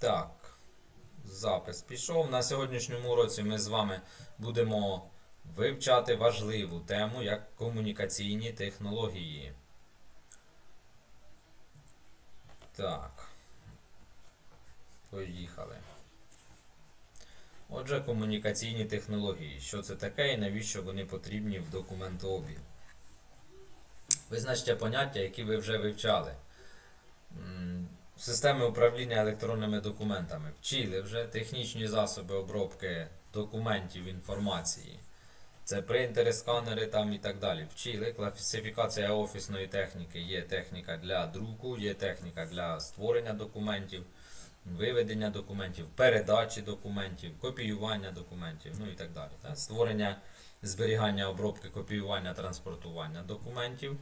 Так, запис пішов. На сьогоднішньому уроці ми з вами будемо вивчати важливу тему як комунікаційні технології. Так. Поїхали. Отже, комунікаційні технології. Що це таке і навіщо вони потрібні в документообігу? Визначте поняття, які ви вже вивчали. Системи управління електронними документами. Вчили вже технічні засоби обробки документів інформації. Це принтери, сканери там і так далі. Вчили. Класифікація офісної техніки. Є техніка для друку, є техніка для створення документів, виведення документів, передачі документів, копіювання документів, ну і так далі. Створення, зберігання, обробки, копіювання, транспортування документів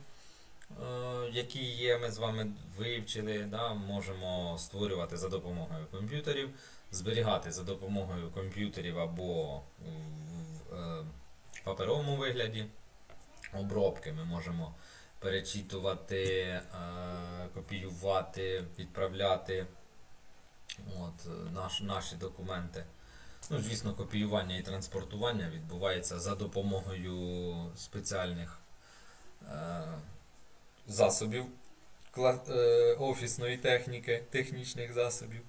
які є, ми з вами вивчили, да, можемо створювати за допомогою комп'ютерів, зберігати за допомогою комп'ютерів або в е, паперовому вигляді. Обробки ми можемо перечитувати, е, копіювати, відправляти от, е, наш, наші документи. Ну, звісно, копіювання і транспортування відбувається за допомогою спеціальних е, засобів е, офісної техніки, технічних засобів.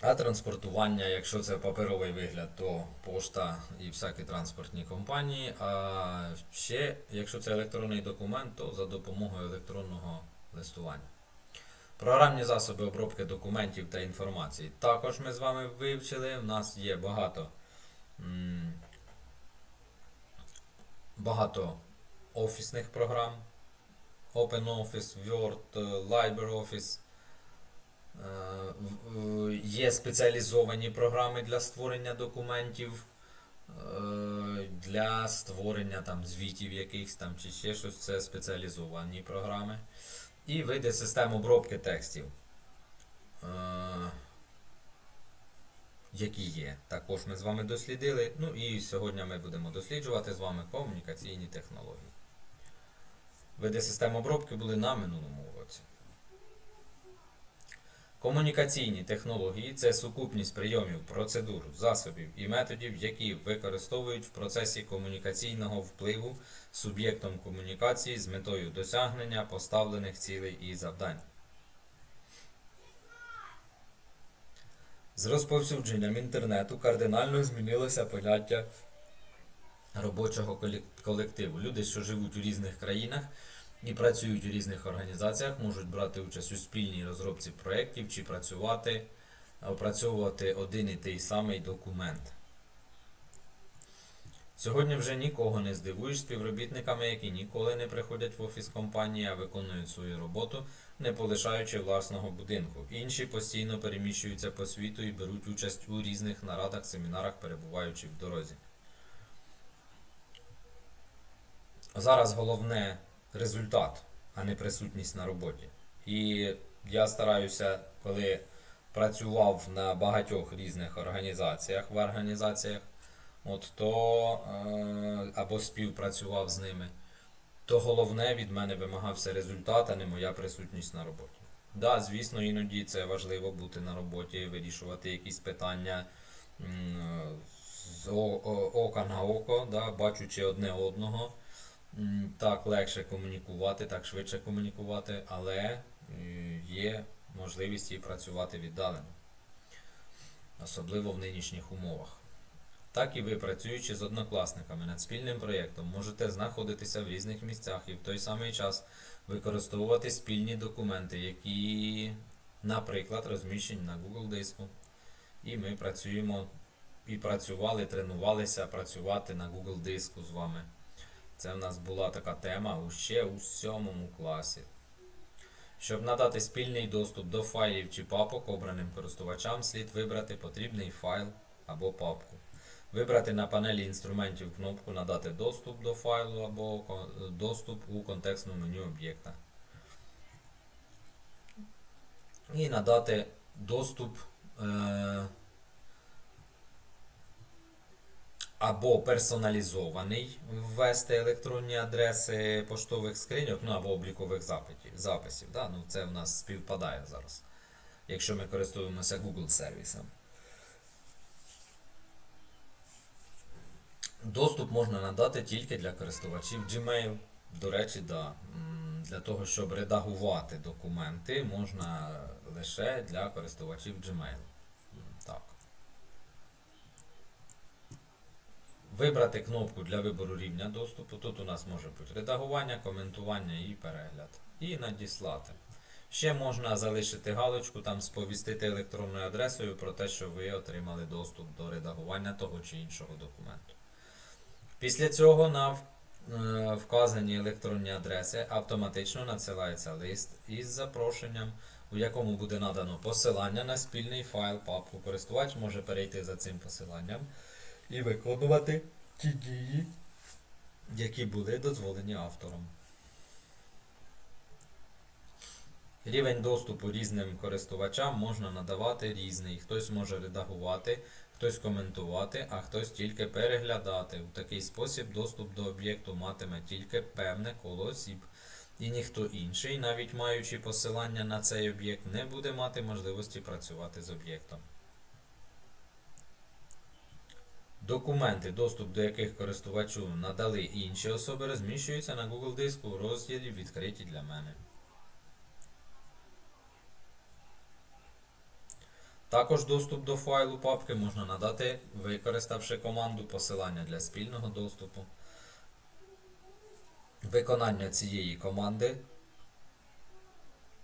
А транспортування, якщо це паперовий вигляд, то пошта і всякі транспортні компанії. А ще, якщо це електронний документ, то за допомогою електронного листування. Програмні засоби обробки документів та інформації. Також ми з вами вивчили. У нас є багато, багато офісних програм. OpenOffice, Word, е, LibreOffice. Е, в- Є спеціалізовані програми для створення документів, е, для створення там звітів якихось там чи ще щось. Це спеціалізовані програми. І види систем обробки текстів. Е, Які є. Також ми з вами дослідили. Ну і сьогодні ми будемо досліджувати з вами комунікаційні технології. Види систем обробки були на минулому уроці. Комунікаційні технології це сукупність прийомів, процедур, засобів і методів, які використовують в процесі комунікаційного впливу суб'єктом комунікації з метою досягнення поставлених цілей і завдань. З розповсюдженням інтернету кардинально змінилося поняття робочого колективу. Люди, що живуть у різних країнах і працюють у різних організаціях, можуть брати участь у спільній розробці проєктів чи працювати, опрацьовувати один і той самий документ. Сьогодні вже нікого не здивуєш співробітниками, які ніколи не приходять в офіс компанії, а виконують свою роботу, не полишаючи власного будинку. Інші постійно переміщуються по світу і беруть участь у різних нарадах, семінарах, перебуваючи в дорозі. Зараз головне результат, а не присутність на роботі. І я стараюся, коли працював на багатьох різних організаціях в організаціях, от то е, або співпрацював з ними, то головне від мене вимагався результат, а не моя присутність на роботі. Да, звісно, іноді це важливо бути на роботі, вирішувати якісь питання з ока на око, да, бачучи одне одного. Так легше комунікувати, так швидше комунікувати, але є можливість і працювати віддалено, особливо в нинішніх умовах. Так і ви, працюючи з однокласниками над спільним проєктом, можете знаходитися в різних місцях і в той самий час використовувати спільні документи, які, наприклад, розміщені на Google диску. І ми працюємо і працювали, тренувалися працювати на Google диску з вами. Це в нас була така тема ще у сьомому класі. Щоб надати спільний доступ до файлів чи папок обраним користувачам, слід вибрати потрібний файл або папку. Вибрати на панелі інструментів кнопку Надати доступ до файлу або доступ у контекстному меню об'єкта. І надати доступ е, або персоналізований, ввести електронні адреси поштових скриньок, ну або облікових запитів, записів. Да? Ну, це в нас співпадає зараз. якщо ми користуємося Google сервісом. Доступ можна надати тільки для користувачів Gmail. До речі, да. для того, щоб редагувати документи, можна лише для користувачів Gmail. М, Так. Вибрати кнопку для вибору рівня доступу. Тут у нас може бути редагування, коментування і перегляд. І надіслати. Ще можна залишити галочку, там сповістити електронною адресою про те, що ви отримали доступ до редагування того чи іншого документу. Після цього на е, вказані електронні адреси автоматично надсилається лист із запрошенням, у якому буде надано посилання на спільний файл папку. Користувач може перейти за цим посиланням і виконувати ті дії, які були дозволені автором. Рівень доступу різним користувачам можна надавати різний. Хтось може редагувати, хтось коментувати, а хтось тільки переглядати. У такий спосіб доступ до об'єкту матиме тільки певне коло осіб. І ніхто інший, навіть маючи посилання на цей об'єкт, не буде мати можливості працювати з об'єктом. Документи, доступ до яких користувачу надали інші особи, розміщуються на Google диску у розділі Відкриті для мене. Також доступ до файлу папки можна надати, використавши команду посилання для спільного доступу. Виконання цієї команди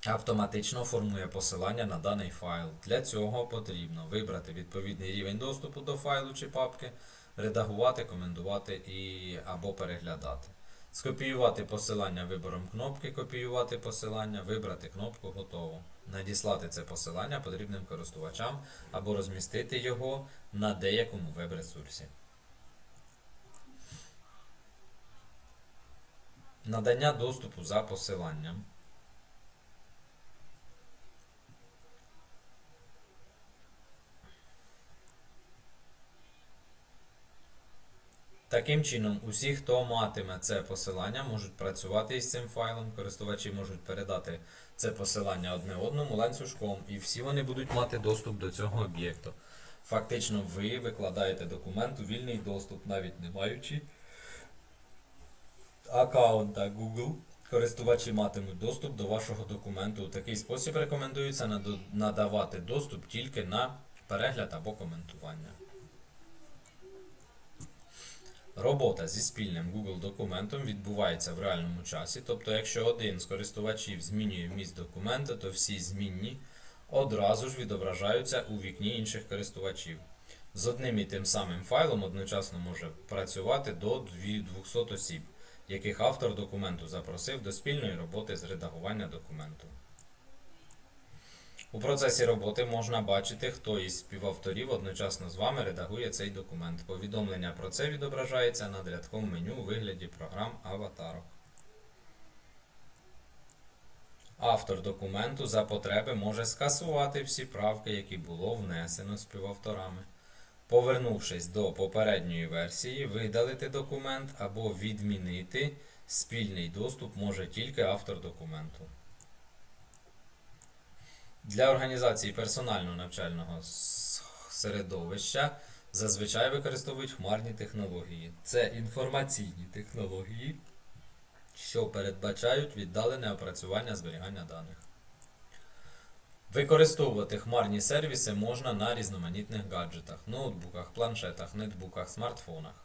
автоматично формує посилання на даний файл. Для цього потрібно вибрати відповідний рівень доступу до файлу чи папки, редагувати, коментувати і або переглядати. Скопіювати посилання вибором кнопки Копіювати посилання, вибрати кнопку Готово. Надіслати це посилання потрібним користувачам або розмістити його на деякому веб-ресурсі. Надання доступу за посиланням. Таким чином, усі, хто матиме це посилання, можуть працювати із цим файлом. Користувачі можуть передати це посилання одне одному ланцюжком, і всі вони будуть мати доступ до цього об'єкту. Фактично, ви викладаєте документ у вільний доступ, навіть не маючи аккаунта Google. Користувачі матимуть доступ до вашого документу. У такий спосіб рекомендується надавати доступ тільки на перегляд або коментування. Робота зі спільним Google документом відбувається в реальному часі, тобто, якщо один з користувачів змінює вміст документа, то всі змінні одразу ж відображаються у вікні інших користувачів. З одним і тим самим файлом одночасно може працювати до 200 осіб, яких автор документу запросив до спільної роботи з редагування документу. У процесі роботи можна бачити, хто із співавторів одночасно з вами редагує цей документ. Повідомлення про це відображається над рядком меню у вигляді програм аватарок. Автор документу за потреби може скасувати всі правки, які було внесено співавторами. Повернувшись до попередньої версії, видалити документ або відмінити спільний доступ може тільки автор документу. Для організації персонального навчального середовища зазвичай використовують хмарні технології. Це інформаційні технології, що передбачають віддалене опрацювання зберігання даних. Використовувати хмарні сервіси можна на різноманітних гаджетах, ноутбуках, планшетах, нетбуках, смартфонах.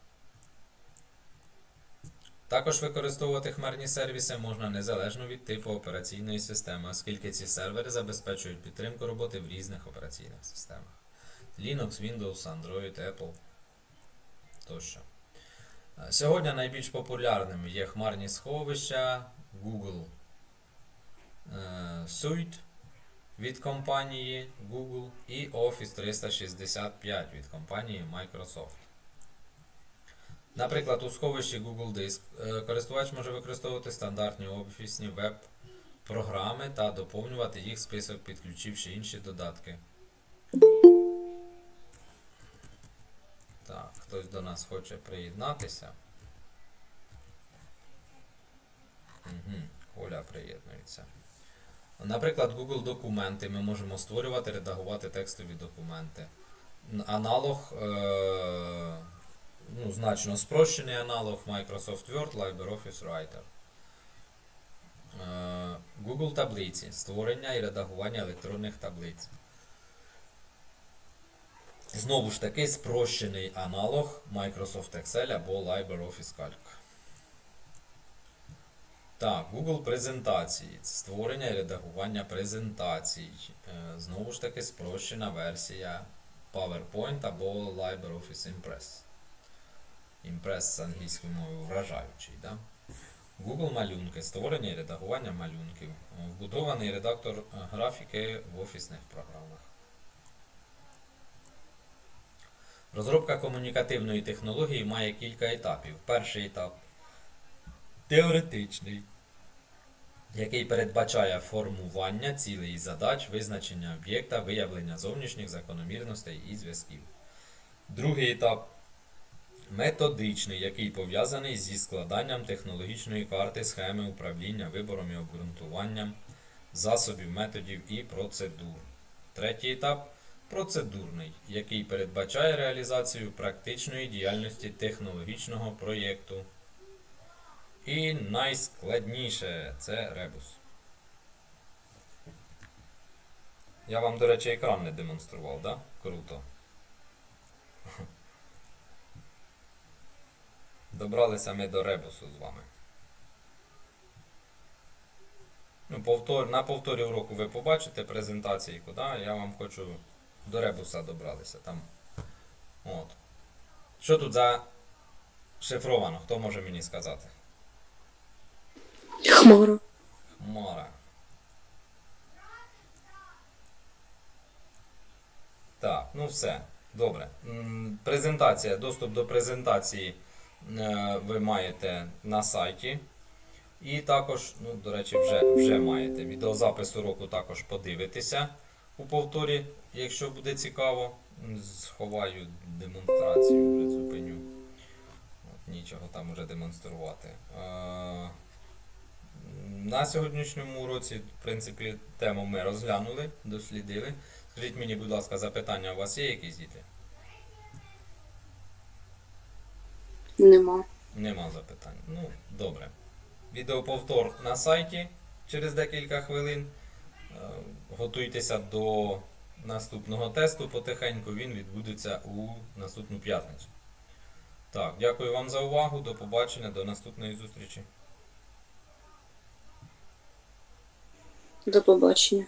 Також використовувати хмарні сервіси можна незалежно від типу операційної системи, оскільки ці сервери забезпечують підтримку роботи в різних операційних системах. Linux, Windows, Android, Apple тощо. Е, Сьогодні найбільш популярними є хмарні сховища Google е, Suite від компанії Google і Office 365 від компанії Microsoft. Наприклад, у сховищі Google Диск е, користувач може використовувати стандартні офісні веб-програми та доповнювати їх список, підключивши інші додатки. Так, хтось до нас хоче приєднатися. Угу, Коля приєднується. Наприклад, Google документи ми можемо створювати, редагувати текстові документи. Аналог, е, ну, значно спрощений аналог Microsoft Word, LibreOffice Writer. Е, Google таблиці, створення і редагування електронних таблиць. Знову ж таки, спрощений аналог Microsoft Excel або LibreOffice Calc. Так, Google презентації. Створення і редагування презентацій. Е, Знову ж таки, спрощена версія PowerPoint або LibreOffice Impress. Impress з англійською мовою вражаючий. Да? Google малюнки. Створення і редагування малюнків. Вбудований редактор графіки в офісних програмах. Розробка комунікативної технології має кілька етапів. Перший етап теоретичний, який передбачає формування цілей і задач, визначення об'єкта, виявлення зовнішніх закономірностей і зв'язків. Другий етап методичний, який пов'язаний зі складанням технологічної карти схеми управління вибором і обґрунтуванням засобів, методів і процедур. Третій етап процедурний, який передбачає реалізацію практичної діяльності технологічного проєкту. І найскладніше це ребус. Я вам, до речі, екран не демонстрував, да? Круто. Добралися ми до ребусу з вами. Ну, повтор, на повторі уроку ви побачите презентації, куди я вам хочу до ребуса добралися. Там. От. Що тут за шифровано? Хто може мені сказати? Хмара. Хмара. Так, ну все. Добре. Презентація, доступ до презентації ви маєте на сайті. І також, ну, до речі, вже, вже маєте. Відеозапис уроку також подивитися у повторі, якщо буде цікаво. Сховаю демонстрацію, вже зупиню. От, нічого там уже демонструвати. Е, на сьогоднішньому уроці, в принципі, тему ми розглянули, дослідили. Скажіть мені, будь ласка, запитання у вас є якісь діти? Нема. Нема запитань. Ну, добре. Відеоповтор на сайті через декілька хвилин. Е, Готуйтеся до наступного тесту потихеньку. Він відбудеться у наступну п'ятницю. Так, дякую вам за увагу. До побачення, до наступної зустрічі. До побачення.